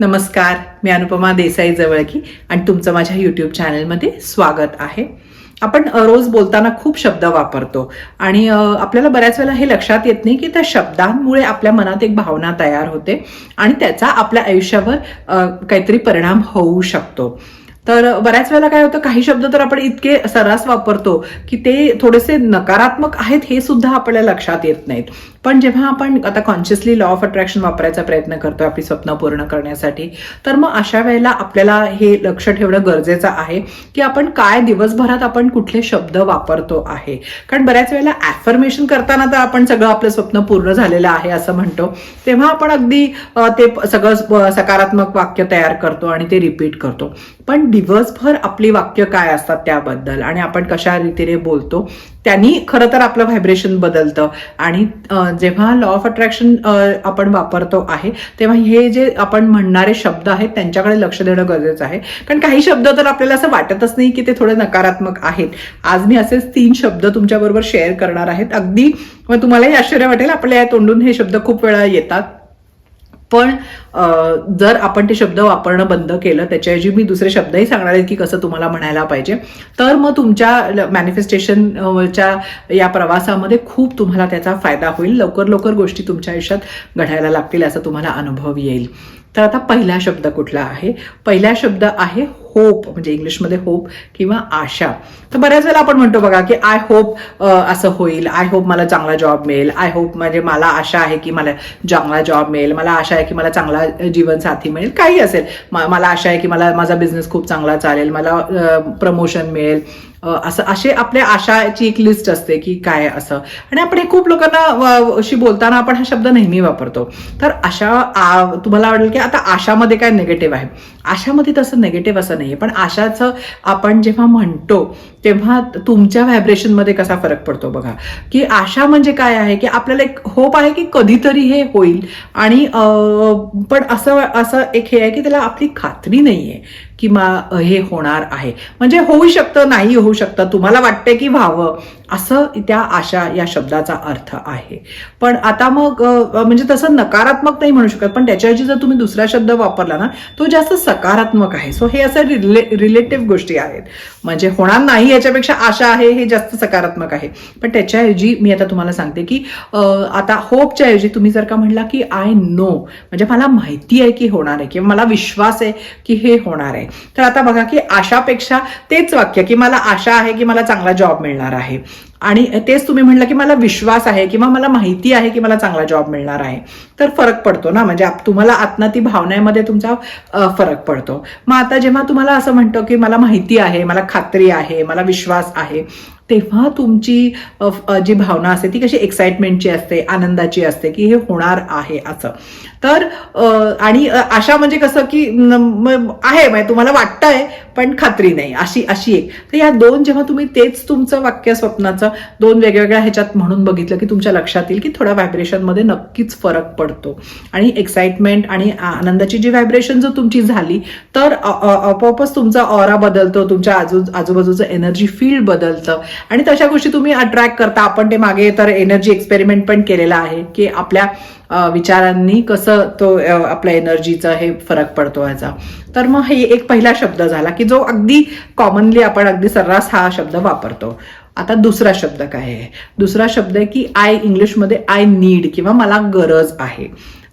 नमस्कार मी अनुपमा देसाई जवळकी आणि तुमचं माझ्या यूट्यूब चॅनलमध्ये स्वागत आहे. आपण रोज बोलताना खूप शब्द वापरतो आणि आपल्याला बऱ्याच वेळेला हे लक्षात येत नाही की त्या शब्दांमुळे आपल्या मनात एक भावना तयार होते आणि त्याचा आपल्या आयुष्यावर काहीतरी परिणाम होऊ शकतो. तर बऱ्याच वेळेला काय होतं काही शब्द तर आपण इतके सर्रास वापरतो की ते थोडेसे नकारात्मक आहेत हे सुद्धा आपल्याला लक्षात येत नाहीत. पण जेव्हा आपण आता कॉन्शियसली लॉ ऑफ अट्रॅक्शन वापरायचा प्रयत्न करतो आपली स्वप्न पूर्ण करण्यासाठी तर मग अशा वेळेला आपल्याला हे लक्ष ठेवणं गरजेचं आहे की आपण काय दिवसभरात आपण कुठले शब्द वापरतो आहे. कारण बऱ्याच वेळेला ॲफर्मेशन करताना तर आपण सगळं आपलं स्वप्न पूर्ण झालेलं आहे असं म्हणतो. तेव्हा आपण अगदी ते सगळं सकारात्मक वाक्य तयार करतो आणि ते रिपीट करतो. पण दिवसभर आपली वाक्य काय असतात त्याबद्दल आणि आपण कशा रीतीने बोलतो त्यांनी खरं तर आपलं व्हायब्रेशन बदलतं. आणि जेव्हा लॉ ऑफ अट्रॅक्शन आपण वापरतो आहे तेव्हा हे जे आपण म्हणणारे शब्द आहेत त्यांच्याकडे लक्ष देणं गरजेचं आहे. कारण काही शब्द तर आपल्याला असं वाटतच नाही की ते थोडे नकारात्मक आहेत. आज मी असेच तीन शब्द तुमच्याबरोबर शेअर करणार आहेत. अगदी मग तुम्हालाही आश्चर्य वाटेल आपल्या या तोंडून हे शब्द खूप वेळा येतात. पण जर आपण ते शब्द वापरणं बंद केलं त्याच्याऐवजी मी दुसरे शब्दही सांगणार आहेत की कसं तुम्हाला म्हणायला पाहिजे. तर मग तुमच्या मॅनिफेस्टेशनच्या या प्रवासामध्ये खूप तुम्हाला त्याचा फायदा होईल. लवकर लवकर गोष्टी तुमच्या आयुष्यात घडायला लागतील असा तुम्हाला अनुभव येईल. तर आता पहिला शब्द कुठला आहे? पहिला शब्द आहे होप म्हणजे इंग्लिशमध्ये होप किंवा आशा. तर बऱ्याच वेळेला आपण म्हणतो बघा की आय होप असं होईल. आय होप मला चांगला जॉब मिळेल. आय होप म्हणजे मला आशा आहे की मला चांगला जॉब मिळेल. मला आशा आहे की मला चांगला जीवनसाथी मिळेल. काही असेल. मला आशा आहे की मला माझा बिझनेस खूप चांगला चालेल. मला प्रमोशन मिळेल. असं असे आपल्या आशाची एक लिस्ट असते की काय असं. आणि आपण हे खूप लोकांना अशी बोलताना आपण हा शब्द नेहमी वापरतो. तर आशा तुम्हाला वाटेल की आता आशामध्ये काय निगेटिव्ह आहे? आशामध्ये तसं निगेटिव्ह असं नाहीये. पण आशाचं आपण जेव्हा म्हणतो तेव्हा तुमच्या व्हायब्रेशनमध्ये कसा फरक पडतो बघा. की आशा म्हणजे काय आहे? की आपल्याला एक होप आहे की कधीतरी हे होईल. आणि पण असं असं एक हे आहे की त्याला आपली खात्री नाहीये. की मा हे होणार आहे. म्हणजे होऊ शकतं नाही होऊ शकतं तुम्हाला वाटते की व्हावं असं त्या आशा या शब्दाचा अर्थ आहे. पण आता मग म्हणजे तसं नकारात्मक नाही म्हणू शकत पण त्याच्याऐवजी जर तुम्ही दुसरा शब्द वापरला ना तो जास्त सकारात्मक आहे. सो हे असं रिले रिलेटिव्ह गोष्टी आहेत. म्हणजे होणार नाही याच्यापेक्षा आशा आहे हे जास्त सकारात्मक आहे. पण त्याच्याऐवजी मी आता तुम्हाला सांगते की आता होपच्या ऐवजी तुम्ही जर का म्हणला की आय नो म्हणजे मला माहिती आहे की होणार आहे किंवा मला विश्वास आहे की हे होणार आहे. तर आता बघा की आशापेक्षा तेच वाक्य की मला आशा आहे की मला चांगला जॉब मिळणार आहे. आणि तेच तुम्ही म्हणलं की मला विश्वास आहे किंवा मला माहिती आहे की मला चांगला जॉब मिळणार आहे. तर फरक पडतो ना? म्हणजे तुम्हाला आतनं ती भावनेमध्ये तुमचा फरक पडतो. मग आता जेव्हा तुम्हाला असं म्हणतो की मला माहिती आहे मला खात्री आहे मला विश्वास आहे तेव्हा तुमची जी भावना असते ती कशी एक्साइटमेंटची असते आनंदाची असते की हे होणार आहे असं. तर आणि अशा आशा म्हणजे कसं की आहे म्हणजे तुम्हाला वाटतंय पण खात्री नाही. अशी अशी एक. तर या दोन जेव्हा तुम्ही तेच तुमचं वाक्य स्वप्नाचं दोन वेगवेगळ्या ह्याच्यात म्हणून बघितलं की तुमच्या लक्षात येईल की थोड्या व्हायब्रेशनमध्ये नक्कीच फरक पडतो. आणि एक्साइटमेंट आणि आनंदाची जी व्हायब्रेशन जर तुमची झाली तर आपोआपच तुमचा ऑरा बदलतो तुमच्या आजू आजूबाजूचं एनर्जी फील्ड बदलतं. आणि तशा गोष्टी तुम्ही अट्रॅक्ट करता. आपण ते मागे तर एनर्जी एक्सपेरिमेंट पण केलेला आहे की आपल्या विचारांनी कसं तो आपल्या एनर्जीचा हे फरक पडतो याचा तर मग हे एक पहिला शब्द झाला की जो अगदी कॉमनली आपण अगदी सर्रास हा शब्द वापरतो. आता दुसरा शब्द काय आहे? दुसरा शब्द आहे की आय इंग्लिशमध्ये आय नीड किंवा मला गरज आहे.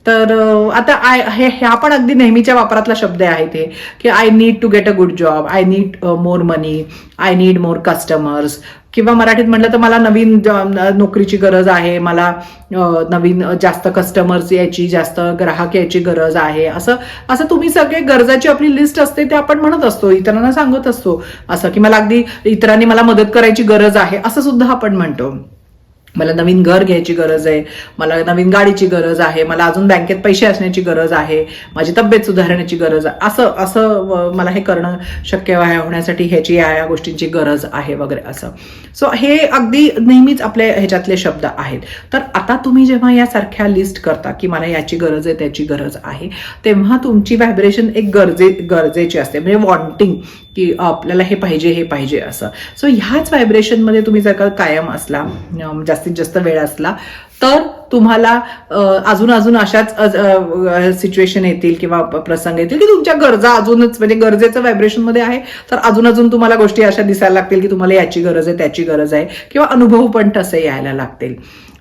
तर आता आय हे ह्या पण अगदी नेहमीच्या वापरातला शब्द आहे ते की I need to get a good job I need more money I need more customers किंवा मराठीत म्हटलं तर मला नवीन नोकरीची गरज आहे मला नवीन जास्त कस्टमर्स यायची जास्त ग्राहक यायची गरज आहे. असं असं तुम्ही सगळे गरजाची आपली लिस्ट असते ते आपण म्हणत असतो इतरांना सांगत असतो. असं की मला अगदी इतरांनी मला मदत करायची गरज आहे असं सुद्धा आपण म्हणतो. मला नवीन घर घ्यायची गरज आहे मला नवीन गाडीची गरज आहे मला अजून बँकेत पैसे असण्याची गरज आहे माझी तब्येत सुधारण्याची गरज आहे. असं असं मला हे करणं शक्य होण्यासाठी ह्याची या या गोष्टींची गरज आहे वगैरे असं. सो हे अगदी नेहमीच आपल्या ह्याच्यातले शब्द आहेत. तर आता तुम्ही जेव्हा यासारख्या लिस्ट करता की मला याची गरज आहे त्याची गरज आहे तेव्हा तुमची व्हायब्रेशन एक गरजे गरजेची असते म्हणजे वॉन्टिंग की आपल्याला हे पाहिजे हे पाहिजे असं. सो ह्याच व्हायब्रेशनमध्ये तुम्ही जर का कायम असला जास्तीत जास्त वेळ असला तर तुम्हाला अजून अजून अशाच सिच्युएशन येतील किंवा प्रसंग येतील की तुमच्या गरजा अजूनच म्हणजे गरजेचं व्हायब्रेशनमध्ये आहे तर अजून अजून तुम्हाला गोष्टी अशा दिसायला लागतील की तुम्हाला याची गरज आहे त्याची गरज आहे किंवा अनुभव पण तसे यायला लागतील.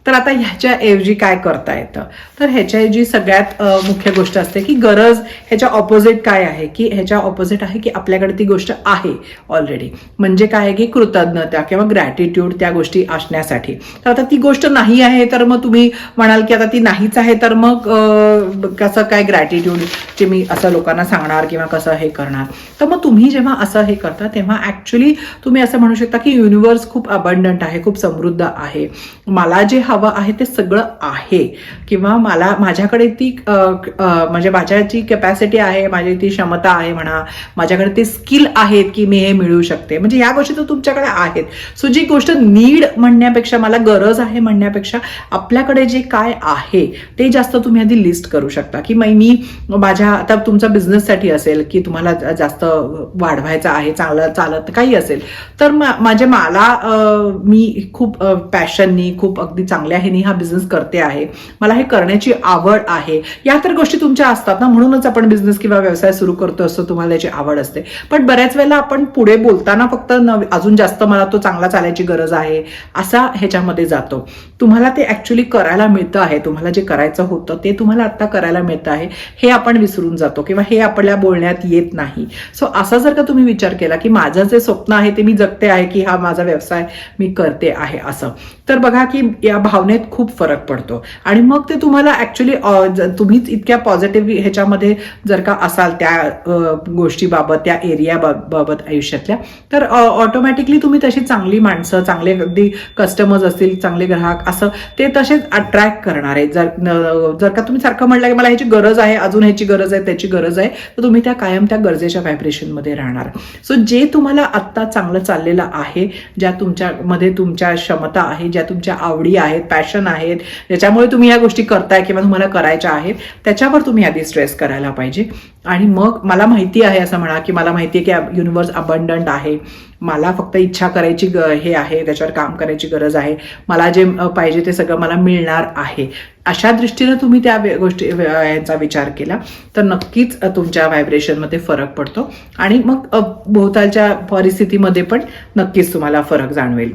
तर आता ह्याच्याऐवजी काय करता येतं? तर ह्याच्याऐवजी सगळ्यात मुख्य गोष्ट असते की गरज ह्याच्या ऑपोजिट काय आहे? की ह्याच्या ऑपोजिट आहे की आपल्याकडे ती गोष्ट आहे ऑलरेडी म्हणजे काय आहे की कृतज्ञता किंवा ग्रॅटिट्यूड त्या गोष्टी असण्यासाठी. तर आता ती गोष्ट नाही आहे तर मग तुम्ही म्हणाल की आता ती नाहीच आहे तर मग कसं काय ग्रॅटिट्यूड जे मी असं लोकांना सांगणार किंवा कसं हे करणार? तर मग तुम्ही जेव्हा असं हे करता तेव्हा ॲक्च्युली तुम्ही असं म्हणू शकता की युनिवर्स खूप अबंडंट आहे खूप समृद्ध आहे. मला जे हवं आहे ते सगळं आहे. किंवा मला माझ्याकडे ती म्हणजे माझ्याची कॅपॅसिटी आहे माझी ती क्षमता आहे म्हणा माझ्याकडे ते स्किल आहेत की मी हे मिळू शकते. म्हणजे या गोष्टी तर तुमच्याकडे आहेत. सो जी गोष्ट नीड म्हणण्यापेक्षा मला गरज आहे म्हणण्यापेक्षा आपल्याकडे जे काय आहे ते जास्त तुम्ही आधी लिस्ट करू शकता. की मी माझ्या आता तुमचा बिझनेससाठी असेल की तुम्हाला जास्त वाढवायचं आहे चांगलं चालत काही असेल तर मा- माझे मला मी खूप पॅशननी खूप अगदी चांगल्या ह्यानी हा बिझनेस करते आहे. मला हे करण्याची आवड आहे. या तर गोष्टी तुमच्या असतात ना म्हणूनच आपण बिझनेस किंवा व्यवसाय सुरू करतो असं तुम्हाला याची आवड असते. पण बऱ्याच वेळेला आपण पुढे बोलताना फक्त अजून जास्त मला तो चांगला चालायची गरज आहे असा ह्याच्यामध्ये जातो. तुम्हाला ते ऍक्च्युली करायला मिळतं आहे. तुम्हाला जे करायचं होतं ते तुम्हाला आत्ता करायला मिळतं आहे. हे आपण विसरून जातो किंवा हे आपल्या बोलण्यात येत नाही. सो असा जर का तुम्ही विचार केला की माझं जे स्वप्न आहे ते मी जगते आहे की हा माझा व्यवसाय मी करते आहे असं. तर बघा की या भावनेत खूप फरक पडतो. आणि मग ते तुम्हाला ऍक्च्युली तुम्हीच इतक्या पॉझिटिव्ह ह्याच्यामध्ये जर का असाल त्या गोष्टीबाबत त्या एरिया बाबत आयुष्यातल्या तर ऑटोमॅटिकली तुम्ही तशी चांगली माणसं चांगले अगदी कस्टमर्स असतील चांगले ग्राहक असं ते तसेच अट्रॅक्ट करणार आहे जर जर का तुम्ही सारखं म्हटलं की मला ह्याची गरज आहे अजून ह्याची गरज आहे त्याची गरज आहे तर तुम्ही त्या कायम त्या गरजेच्या व्हायब्रेशनमध्ये राहणार. सो जे तुम्हाला आत्ता चांगलं चाललेलं आहे ज्या तुमच्यामध्ये तुमच्या क्षमता आहे ज्या तुमच्या आवडी आहेत पॅशन आहेत ज्याच्यामुळे तुम्ही या गोष्टी करताय किंवा तुम्हाला करायच्या आहेत त्याच्यावर तुम्ही आधी स्ट्रेस करायला पाहिजे. आणि मग मला माहिती आहे असं म्हणा की मला माहिती आहे की युनिवर्स अबंडंट आहे. मला फक्त इच्छा करायची ग हे आहे त्याच्यावर काम करायची गरज आहे. मला जे पाहिजे ते सगळं मला मिळणार आहे. अशा दृष्टीनं तुम्ही त्या गोष्टी यांचा विचार केला तर नक्कीच तुमच्या व्हायब्रेशनमध्ये फरक पडतो. आणि मग भोवतालच्या परिस्थितीमध्ये पण नक्कीच तुम्हाला फरक जाणवेल.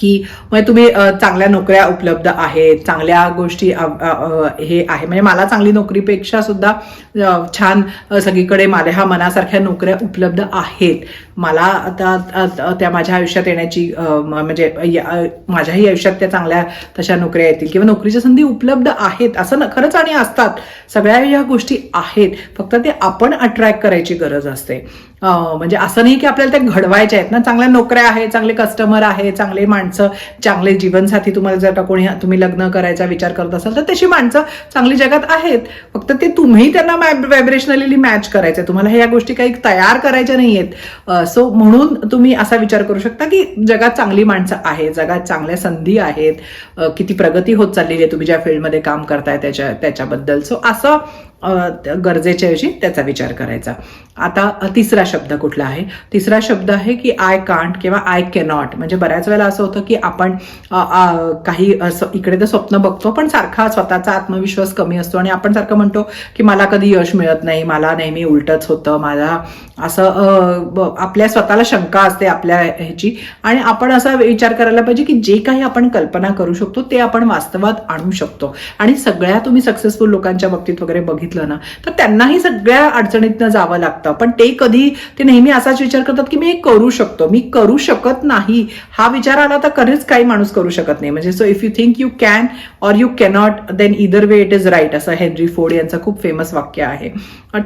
की म्हणजे तुम्ही चांगल्या नोकऱ्या उपलब्ध आहेत चांगल्या गोष्टी हे आहे. म्हणजे मला चांगली नोकरीपेक्षा सुद्धा छान सगळीकडे माझ्या ह्या मनासारख्या नोकऱ्या उपलब्ध आहेत. मला आता त्या माझ्या आयुष्यात येण्याची म्हणजे या- माझ्याही आयुष्यात त्या चांगल्या तशा नोकऱ्या येतील किंवा नोकरीच्या संधी उपलब्ध आहेत असं न खरंच आणि असतात. सगळ्या ह्या गोष्टी आहेत. फक्त ते आपण अट्रॅक्ट करायची गरज असते. म्हणजे असं नाही की आपल्याला त्या घडवायच्या आहेत ना. चांगल्या नोकऱ्या आहेत चांगले कस्टमर आहे चांगले माणसं माणसं चांगले जीवनसाथी तुम्हाला जर का कोणी तुम्ही लग्न करायचा विचार करत असाल तर तशी माणसं चांगली जगात आहेत. फक्त ते तुम्ही त्यांना व्हायब्रेशनली मॅच करायचं तुम्हाला ह्या गोष्टी काही तयार करायच्या नाही आहेत सो म्हणून तुम्ही असा विचार करू शकता की जगात चांगली माणसं आहेत जगात चांगल्या संधी आहेत. किती प्रगती होत चाललेली आहे तुम्ही ज्या फील्डमध्ये काम करताय त्याच्या त्याच्याबद्दल. सो असं गरजेच्याऐवजी गरजेच्या त्याचा विचार करायचा. आता तिसरा शब्द कुठला आहे? तिसरा शब्द आहे की आय कांट किंवा आय कॅनॉट म्हणजे बऱ्याच वेळेला असं होतं की आपण काही असं इकडे तर स्वप्न बघतो पण सारखा स्वतःचा आत्मविश्वास कमी असतो आणि आपण सारखं म्हणतो की मला कधी यश मिळत नाही मला नेहमी उलटच होतं मला असं आपल्या स्वतःला शंका असते आपल्या ह्याची आणि आपण असा विचार करायला पाहिजे की जे काही आपण कल्पना करू शकतो ते आपण वास्तवात आणू शकतो. आणि सगळ्या तुम्ही सक्सेसफुल लोकांच्या बाबतीत वगैरे बघितलं ना तर त्यांनाही सगळ्या अडचणीतनं जावं लागतं. पण ते कधी ते नेहमी असाच विचार करतात की मी हे करू शकतो. मी करू शकत नाही. हा विचार आला तर कधीच काही माणूस करू शकत नाही. म्हणजे so if you think you can or you cannot then either way it is right असं हेनरी फोर्ड यांचं खूप फेमस वाक्य आहे.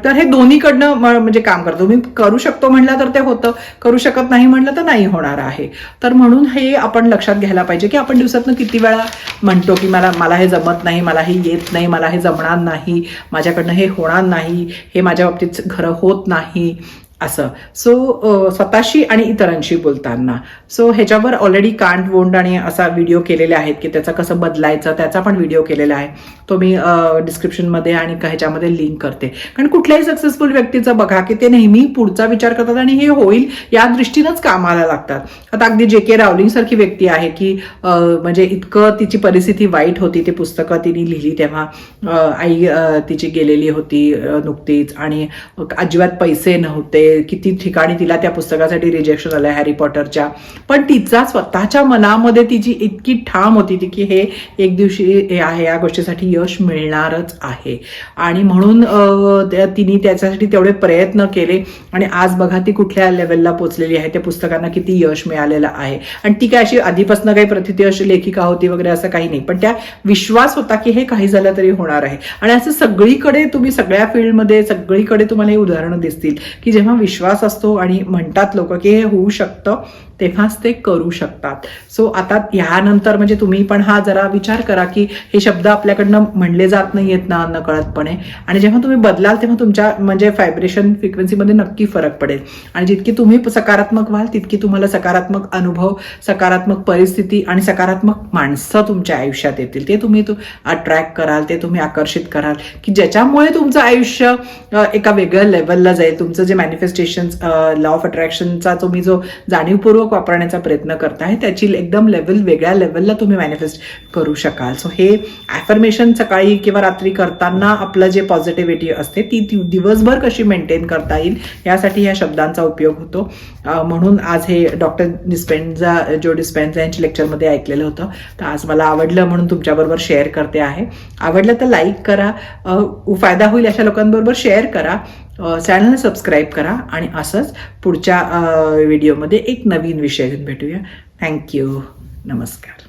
तर हे दोन्हीकडनं म्हणजे काम करतो. मी करू शकतो म्हणलं तर ते होतं. करू शकत नाही म्हणलं तर नाही होणार आहे. तर म्हणून हे आपण लक्षात घ्यायला पाहिजे की आपण दिवसातनं किती वेळा म्हणतो की मला मला हे जमत नाही मला हे येत नाही मला हे जमणार नाही. माझ्या माझ्याकडनं हे होणार नाही हे माझ्या बाबतीत खरं होत नाही. असं. सो स्वतःशी आणि इतरांशी बोलताना. सो ह्याच्यावर ऑलरेडी कांट वोंड आणि असा व्हिडिओ केलेले आहेत की त्याचा कसं बदलायचं त्याचा पण व्हिडिओ केलेला आहे. तो मी डिस्क्रिप्शनमध्ये आणि ह्याच्यामध्ये लिंक करते. कारण कुठल्याही सक्सेसफुल व्यक्तीचं बघा की ते नेहमी पुढचा विचार करतात आणि हे होईल या दृष्टीनंच कामाला लागतात. आता अगदी जे के रावलिंग सारखी व्यक्ती आहे की म्हणजे इतकं तिची परिस्थिती वाईट होती ते पुस्तकं तिने लिहिली तेव्हा आई तिची गेलेली होती नुकतीच आणि अजिबात पैसे नव्हते किती ठिकाणी तिला त्या पुस्तकासाठी रिजेक्शन आलं हॅरी पॉटरच्या पण तिचा स्वतःच्या मनामध्ये तिची इतकी ठाम होती ती की हे एक दिवशी हे आहे या गोष्टीसाठी यश मिळणारच आहे. आणि म्हणून तिने त्याच्यासाठी तेवढे प्रयत्न केले. आणि आज बघा ती कुठल्या लेवलला पोचलेली आहे त्या पुस्तकांना किती यश मिळालेलं आहे. आणि ती काय अशी आधीपासून काही प्रतिथयश लेखिका होती वगैरे असं काही नाही. पण त्या विश्वास होता की हे काही झालं तरी होणार आहे. आणि असं सगळीकडे तुम्ही सगळ्या फील्डमध्ये सगळीकडे तुम्हाला हे उदाहरणं दिसतील की जेव्हा विश्वास असतो आणि म्हणतात लोक की हे होऊ शकतं तेव्हाच ते करू शकतात. सो आता ह्यानंतर म्हणजे तुम्ही पण हा जरा विचार करा की हे शब्द आपल्याकडनं म्हणले जात नाहीयेत ना नकळतपणे. आणि जेव्हा तुम्ही बदलाल तेव्हा तुमच्या म्हणजे फायब्रेशन फ्रिक्वेन्सीमध्ये नक्की फरक पडेल. आणि जितकी तुम्ही सकारात्मक व्हाल तितकी तुम्हाला सकारात्मक अनुभव सकारात्मक परिस्थिती आणि सकारात्मक माणसं तुमच्या आयुष्यात येतील. ते तुम्ही अट्रॅक्ट कराल ते तुम्ही आकर्षित कराल. की ज्याच्यामुळे तुमचं आयुष्य एका वेगळ्या लेवलला जाईल. तुमचं जे मॅनिफेस्टेशन लॉ ऑफ अट्रॅक्शनचा तुम्ही जो जाणीवपूर्वक वापरण्याचा प्रयत्न करताय त्याची एकदम लेवल वेगळ्या लेवलला तुम्ही मॅनिफेस्ट करू शकाल. सो हे ॲफर्मेशन सकाळी किंवा रात्री करताना आपलं जे पॉझिटिव्हिटी असते ती दिवसभर कशी मेंटेन करता येईल यासाठी ह्या शब्दांचा उपयोग होतो. म्हणून आज हे डॉक्टर डिस्पेन्झा जो डिस्पेन्झा यांच्या लेक्चरमध्ये ऐकलेलं होतं तर आज मला आवडलं म्हणून तुमच्याबरोबर शेअर करते आहे. आवडलं तर लाईक करा. फायदा होईल अशा लोकांबरोबर शेअर करा. चॅनलला सबस्क्राईब करा आणि असंच पुढच्या व्हिडिओमध्ये एक नवीन विषय घेऊन भेटूया. थँक्यू. नमस्कार.